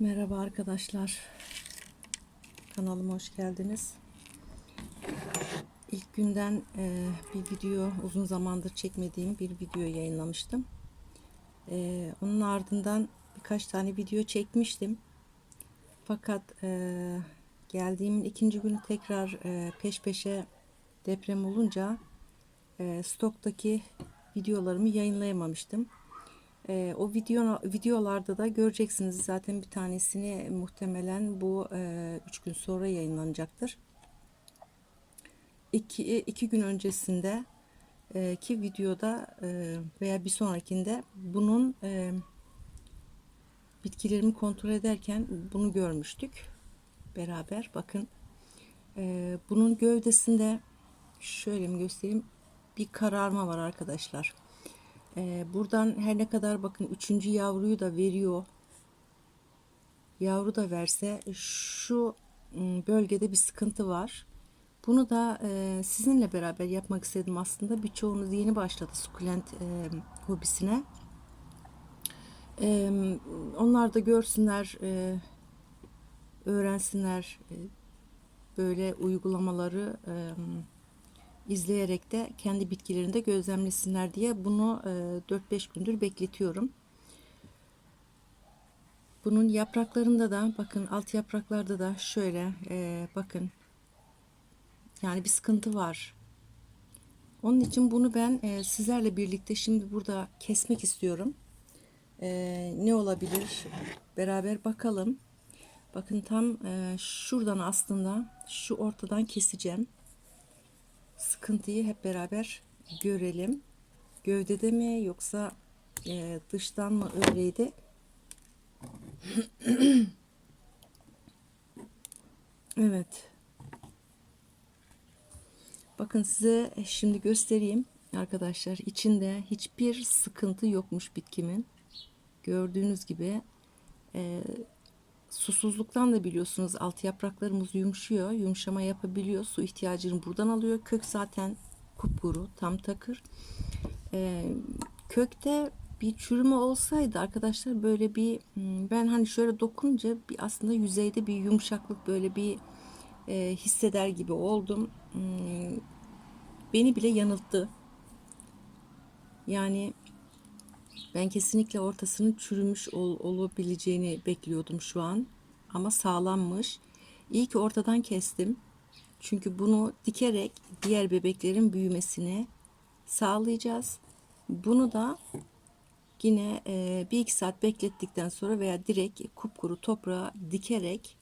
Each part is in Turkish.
Merhaba arkadaşlar. Kanalıma hoş geldiniz. İlk günden e, bir video uzun zamandır çekmediğim bir video yayınlamıştım. E, onun ardından birkaç tane video çekmiştim. Fakat e, geldiğimin ikinci günü tekrar e, peş peşe deprem olunca e, stoktaki videolarımı yayınlayamamıştım. Ee, o video videolarda da göreceksiniz zaten bir tanesini muhtemelen bu e, üç gün sonra yayınlanacaktır. İki, iki gün öncesinde e, ki videoda e, veya bir sonrakinde bunun e, bitkilerimi kontrol ederken bunu görmüştük beraber. Bakın e, bunun gövdesinde şöyle mi göstereyim bir kararma var arkadaşlar. Ee, buradan her ne kadar bakın üçüncü yavruyu da veriyor. Yavru da verse şu ım, bölgede bir sıkıntı var. Bunu da e, sizinle beraber yapmak istedim aslında. Birçoğunuz yeni başladı sukulent e, hobisine. E, onlar da görsünler, e, öğrensinler e, böyle uygulamaları. E, izleyerek de kendi bitkilerinde gözlemlesinler diye bunu e, 4-5 gündür bekletiyorum. Bunun yapraklarında da bakın alt yapraklarda da şöyle e, bakın yani bir sıkıntı var. Onun için bunu ben e, sizlerle birlikte şimdi burada kesmek istiyorum. E, ne olabilir? Beraber bakalım. Bakın tam e, şuradan aslında şu ortadan keseceğim sıkıntıyı hep beraber görelim. Gövdede mi yoksa e, dıştan mı öyleydi? evet. Bakın size şimdi göstereyim arkadaşlar. İçinde hiçbir sıkıntı yokmuş bitkimin. Gördüğünüz gibi e, susuzluktan da biliyorsunuz alt yapraklarımız yumuşuyor. Yumuşama yapabiliyor. Su ihtiyacını buradan alıyor. Kök zaten kupkuru, tam takır. Ee, kökte bir çürüme olsaydı arkadaşlar böyle bir hmm, ben hani şöyle dokununca bir aslında yüzeyde bir yumuşaklık böyle bir e, hisseder gibi oldum. Hmm, beni bile yanılttı. Yani ben kesinlikle ortasının çürümüş ol, olabileceğini bekliyordum şu an. Ama sağlammış. İyi ki ortadan kestim. Çünkü bunu dikerek diğer bebeklerin büyümesini sağlayacağız. Bunu da yine e, bir iki saat beklettikten sonra veya direkt kupkuru toprağa dikerek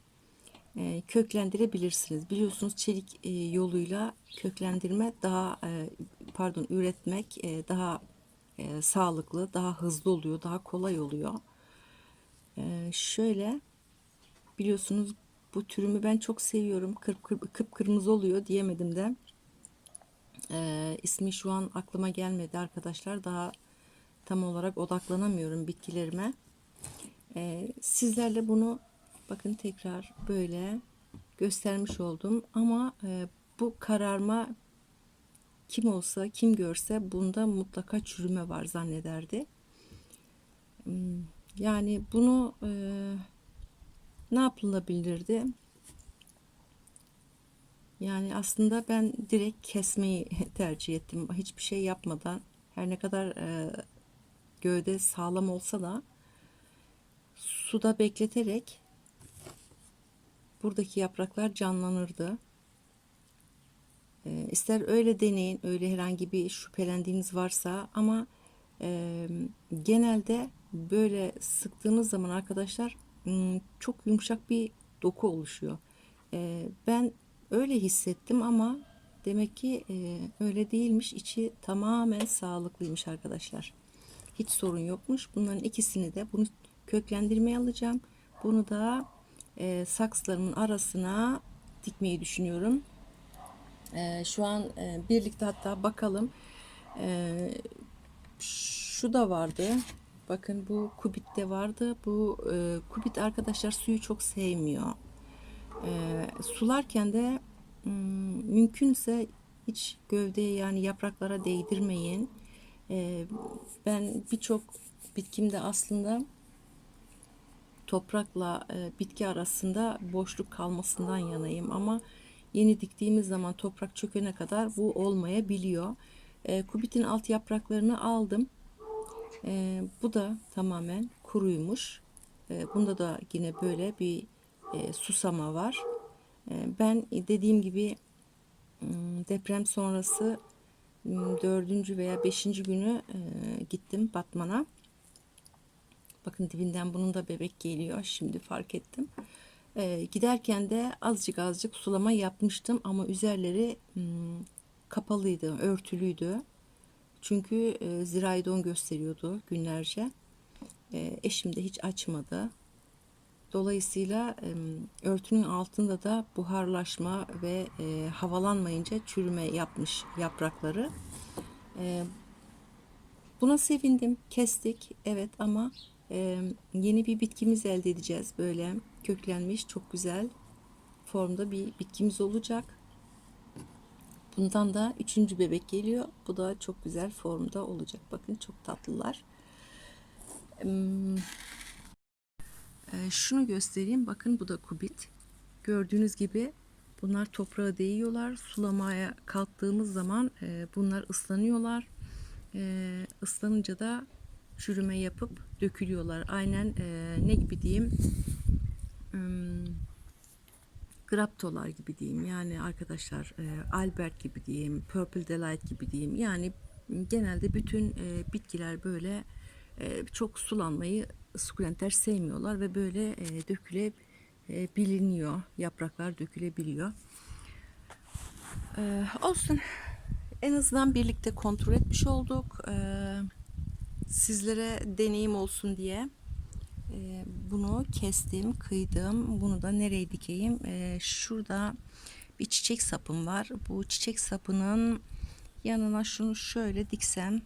e, köklendirebilirsiniz. Biliyorsunuz çelik e, yoluyla köklendirme daha e, pardon üretmek e, daha e, sağlıklı, daha hızlı oluyor, daha kolay oluyor. E, şöyle biliyorsunuz bu türümü ben çok seviyorum. Kırp, kırp, kıpkırmızı oluyor diyemedim de. E, ismi şu an aklıma gelmedi arkadaşlar. Daha tam olarak odaklanamıyorum bitkilerime. E, sizlerle bunu bakın tekrar böyle göstermiş oldum. Ama e, bu kararma kim olsa kim görse bunda mutlaka çürüme var zannederdi. Hmm, yani bunu e, ne yapılabilirdi? Yani aslında ben direkt kesmeyi tercih ettim. Hiçbir şey yapmadan her ne kadar e, gövde sağlam olsa da suda bekleterek buradaki yapraklar canlanırdı. E, ister öyle deneyin, öyle herhangi bir şüphelendiğiniz varsa ama e, genelde böyle sıktığınız zaman arkadaşlar çok yumuşak bir doku oluşuyor. E, ben öyle hissettim ama demek ki e, öyle değilmiş. İçi tamamen sağlıklıymış arkadaşlar. Hiç sorun yokmuş. Bunların ikisini de bunu köklendirmeye alacağım. Bunu da e, sakslarımın arasına dikmeyi düşünüyorum. E, şu an e, birlikte hatta bakalım. E, şu da vardı. Bakın bu kubit de vardı. Bu e, kubit arkadaşlar suyu çok sevmiyor. E, sularken de m, mümkünse hiç gövdeye yani yapraklara değdirmeyin. Ben birçok bitkimde aslında toprakla e, bitki arasında boşluk kalmasından yanayım ama yeni diktiğimiz zaman toprak çökene kadar bu olmayabiliyor. E, kubitin alt yapraklarını aldım. E, bu da tamamen kuruymuş. E, bunda da yine böyle bir e, susama var. E, ben dediğim gibi m, deprem sonrası m, dördüncü veya beşinci günü e, gittim Batman'a. Bakın dibinden bunun da bebek geliyor. Şimdi fark ettim. E, giderken de azıcık azıcık sulama yapmıştım ama üzerleri m, kapalıydı, örtülüydü. Çünkü e, zirai don gösteriyordu günlerce. E, eşim de hiç açmadı. Dolayısıyla e, örtünün altında da buharlaşma ve e, havalanmayınca çürüme yapmış yaprakları. E, buna sevindim. Kestik evet ama e, yeni bir bitkimiz elde edeceğiz. Böyle köklenmiş çok güzel formda bir bitkimiz olacak. Bundan da üçüncü bebek geliyor. Bu da çok güzel formda olacak. Bakın çok tatlılar. Hmm, e, şunu göstereyim. Bakın bu da kubit. Gördüğünüz gibi bunlar toprağa değiyorlar. Sulamaya kalktığımız zaman e, bunlar ıslanıyorlar. E, ıslanınca da çürüme yapıp dökülüyorlar. Aynen e, ne gibi diyeyim? Hmm, Graptolar gibi diyeyim. Yani arkadaşlar e, Albert gibi diyeyim. Purple Delight gibi diyeyim. Yani genelde bütün e, bitkiler böyle e, çok sulanmayı sukulentler sevmiyorlar ve böyle e, döküle e, biliniyor. Yapraklar dökülebiliyor. E, olsun. En azından birlikte kontrol etmiş olduk. E, sizlere deneyim olsun diye e, bunu kestim, kıydım. Bunu da nereye dikeyim? E, şurada bir çiçek sapım var. Bu çiçek sapının yanına şunu şöyle diksem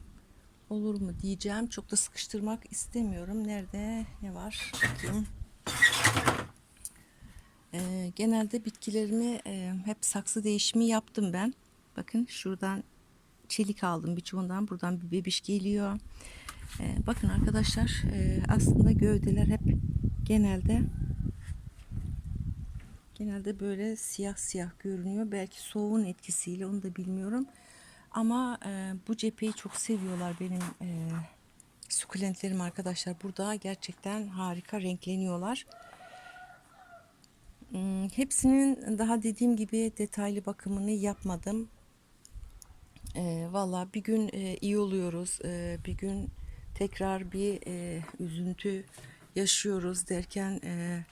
olur mu diyeceğim. Çok da sıkıştırmak istemiyorum. Nerede ne var? Bakayım. E, genelde bitkilerimi e, hep saksı değişimi yaptım ben. Bakın şuradan çelik aldım birçoğundan. Buradan bir bebiş geliyor. Ee, bakın arkadaşlar e, aslında gövdeler hep genelde genelde böyle siyah siyah görünüyor. Belki soğuğun etkisiyle onu da bilmiyorum. Ama e, bu cepheyi çok seviyorlar benim e, sukulentlerim arkadaşlar. Burada gerçekten harika renkleniyorlar. Hmm, hepsinin daha dediğim gibi detaylı bakımını yapmadım. E, Valla bir gün e, iyi oluyoruz. E, bir gün tekrar bir e, üzüntü yaşıyoruz derken e,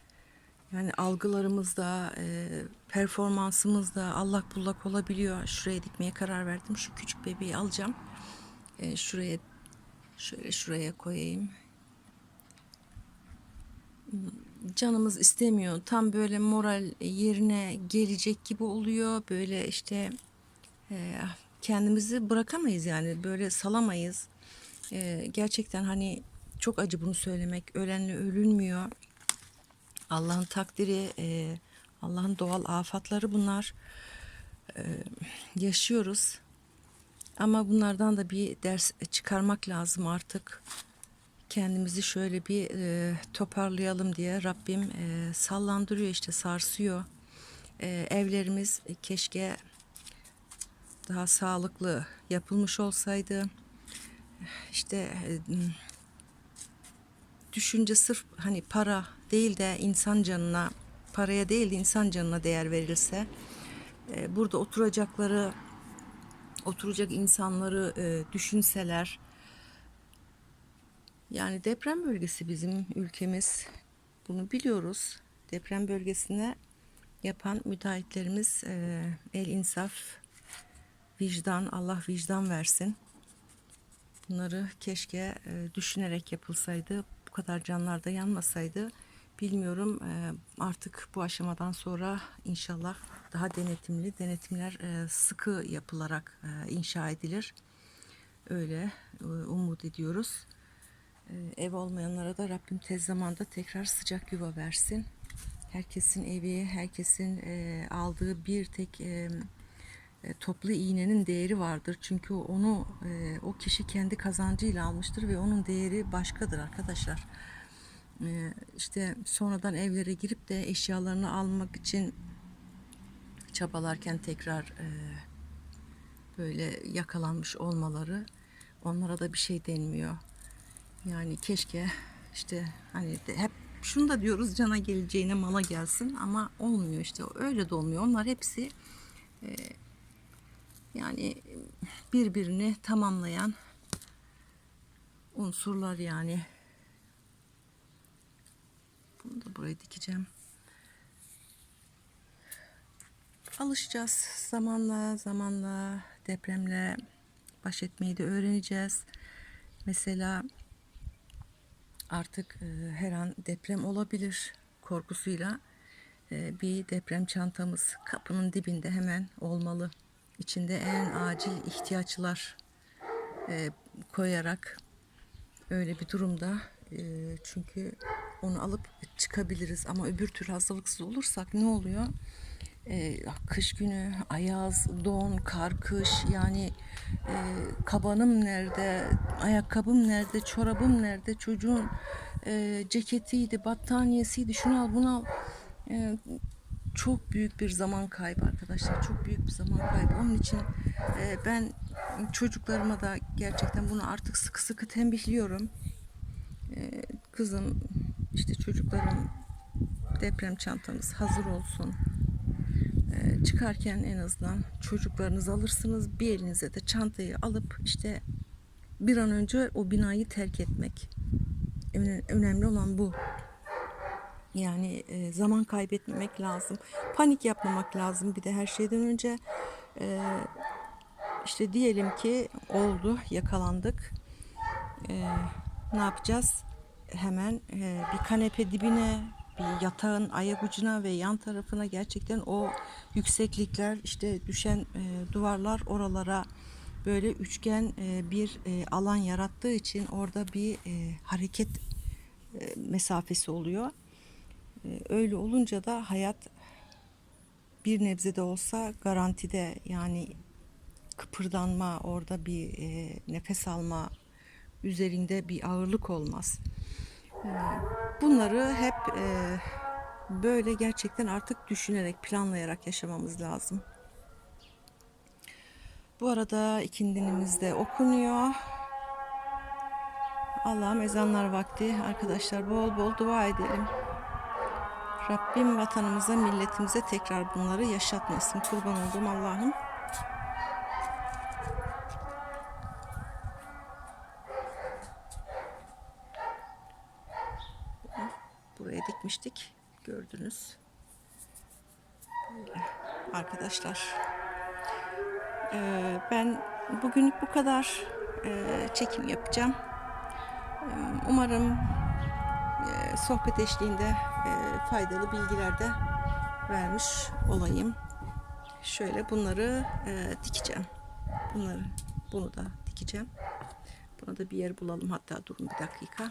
yani algılarımızda e, performansımızda allak bullak olabiliyor. Şuraya dikmeye karar verdim. Şu küçük bebeği alacağım. E, şuraya şöyle şuraya koyayım. Canımız istemiyor. Tam böyle moral yerine gelecek gibi oluyor. Böyle işte e, kendimizi bırakamayız yani böyle salamayız. E, gerçekten hani çok acı bunu söylemek. Ölenle ölünmüyor. Allah'ın takdiri, e, Allah'ın doğal afatları bunlar. E, yaşıyoruz. Ama bunlardan da bir ders çıkarmak lazım artık. Kendimizi şöyle bir e, toparlayalım diye Rabbim e, sallandırıyor işte sarsıyor. E, evlerimiz keşke daha sağlıklı yapılmış olsaydı işte e, düşünce sırf hani para değil de insan canına paraya değil de insan canına değer verilse e, burada oturacakları oturacak insanları e, düşünseler yani deprem bölgesi bizim ülkemiz. Bunu biliyoruz. Deprem bölgesine yapan müteahhitlerimiz el insaf vicdan Allah vicdan versin Bunları keşke e, düşünerek yapılsaydı. Bu kadar canlar da yanmasaydı. Bilmiyorum e, artık bu aşamadan sonra inşallah daha denetimli denetimler e, sıkı yapılarak e, inşa edilir. Öyle e, umut ediyoruz. E, ev olmayanlara da Rabbim tez zamanda tekrar sıcak yuva versin. Herkesin evi, herkesin e, aldığı bir tek e, toplu iğnenin değeri vardır. Çünkü onu e, o kişi kendi kazancıyla almıştır ve onun değeri başkadır arkadaşlar. e, işte sonradan evlere girip de eşyalarını almak için çabalarken tekrar e, böyle yakalanmış olmaları onlara da bir şey denmiyor. Yani keşke işte hani de hep şunu da diyoruz cana geleceğine mala gelsin ama olmuyor işte öyle de olmuyor. Onlar hepsi e, yani birbirini tamamlayan unsurlar yani. Bunu da buraya dikeceğim. Alışacağız zamanla zamanla depremle baş etmeyi de öğreneceğiz. Mesela artık e, her an deprem olabilir korkusuyla e, bir deprem çantamız kapının dibinde hemen olmalı. İçinde en acil ihtiyaçlar e, koyarak öyle bir durumda e, çünkü onu alıp çıkabiliriz ama öbür tür hazırlıksız olursak ne oluyor? E, kış günü ayaz, don, kar, kış yani e, kabanım nerede, ayakkabım nerede, çorabım nerede, çocuğun e, ceketiydi, battaniyesiydi, şunu al bunu al. E, çok büyük bir zaman kaybı arkadaşlar. Çok büyük bir zaman kaybı. Onun için e, ben çocuklarıma da gerçekten bunu artık sıkı sıkı tembihliyorum. E, kızım işte çocuklarım deprem çantanız hazır olsun. E, çıkarken en azından çocuklarınızı alırsınız. Bir elinize de çantayı alıp işte bir an önce o binayı terk etmek. Öne- Önemli olan bu. Yani e, zaman kaybetmemek lazım. Panik yapmamak lazım. Bir de her şeyden önce e, işte diyelim ki oldu, yakalandık. E, ne yapacağız? Hemen e, bir kanepe dibine, bir yatağın ayak ucuna ve yan tarafına gerçekten o yükseklikler, işte düşen e, duvarlar oralara böyle üçgen e, bir e, alan yarattığı için orada bir e, hareket e, mesafesi oluyor. E, Öyle olunca da hayat bir nebze de olsa garantide yani kıpırdanma orada bir e, nefes alma üzerinde bir ağırlık olmaz. E, bunları hep e, böyle gerçekten artık düşünerek planlayarak yaşamamız lazım. Bu arada ikindinimiz de okunuyor. Allah'ım ezanlar vakti arkadaşlar bol bol dua edelim. Rabbim vatanımıza, milletimize tekrar bunları yaşatmasın. Kurban olduğum Allah'ım. Buraya dikmiştik. Gördünüz. Arkadaşlar. Ee, ben bugünlük bu kadar ee, çekim yapacağım. Ee, Umarım sohbet eşliğinde faydalı bilgiler de vermiş olayım. Şöyle bunları e, dikeceğim. Bunları, bunu da dikeceğim. Buna da bir yer bulalım. Hatta durun bir dakika.